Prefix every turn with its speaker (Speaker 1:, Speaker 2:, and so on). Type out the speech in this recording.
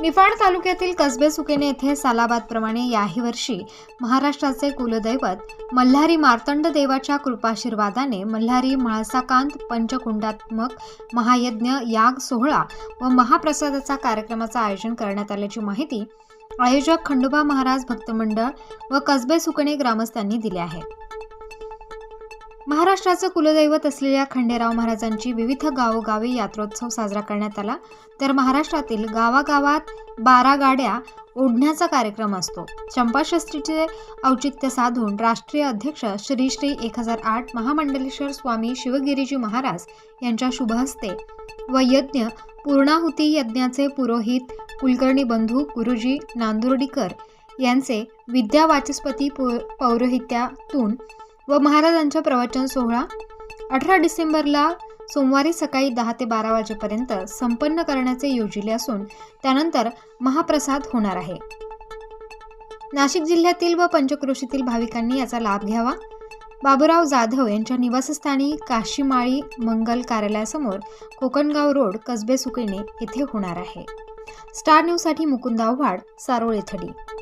Speaker 1: निफाड तालुक्यातील कसबे सुकेने येथे सालाबादप्रमाणे याही वर्षी महाराष्ट्राचे कुलदैवत मल्हारी मार्तंड देवाच्या कृपाशीर्वादाने मल्हारी म्हाळसाकांत पंचकुंडात्मक महायज्ञ याग सोहळा व महाप्रसादाचा कार्यक्रमाचं आयोजन करण्यात आल्याची माहिती आयोजक खंडोबा महाराज भक्तमंडळ व कसबे सुकणे ग्रामस्थांनी दिली आहे. महाराष्ट्राचं कुलदैवत असलेल्या खंडेराव महाराजांची विविध गावोगावी यात्रोत्सव साजरा करण्यात आला. तर महाराष्ट्रातील गावागावात बारा गाड्या ओढण्याचा कार्यक्रम असतो. चंपाषष्ठीचे औचित्य साधून राष्ट्रीय अध्यक्ष श्री श्री एक हजार आठ महामंडलेश्वर स्वामी शिवगिरीजी महाराज यांच्या शुभहस्ते व यज्ञ पूर्णाहुती यज्ञाचे पुरोहित कुलकर्णी बंधू गुरुजी नांदुर्डीकर यांचे विद्या वाचस्पती पौ पौरोहित्यातून व महाराजांचा प्रवचन सोहळा अठरा डिसेंबरला सोमवारी सकाळी दहा ते बारा वाजेपर्यंत संपन्न करण्याचे योजिले असून त्यानंतर महाप्रसाद होणार आहे. नाशिक जिल्ह्यातील व पंचक्रोशीतील भाविकांनी याचा लाभ घ्यावा. बाबूराव जाधव यांच्या निवासस्थानी काशीमाळी मंगल कार्यालयासमोर कोकणगाव रोड कसबे सुकैने येथे होणार आहे. स्टार न्यूजसाठी मुकुंद आव्हाड सारोळे थडी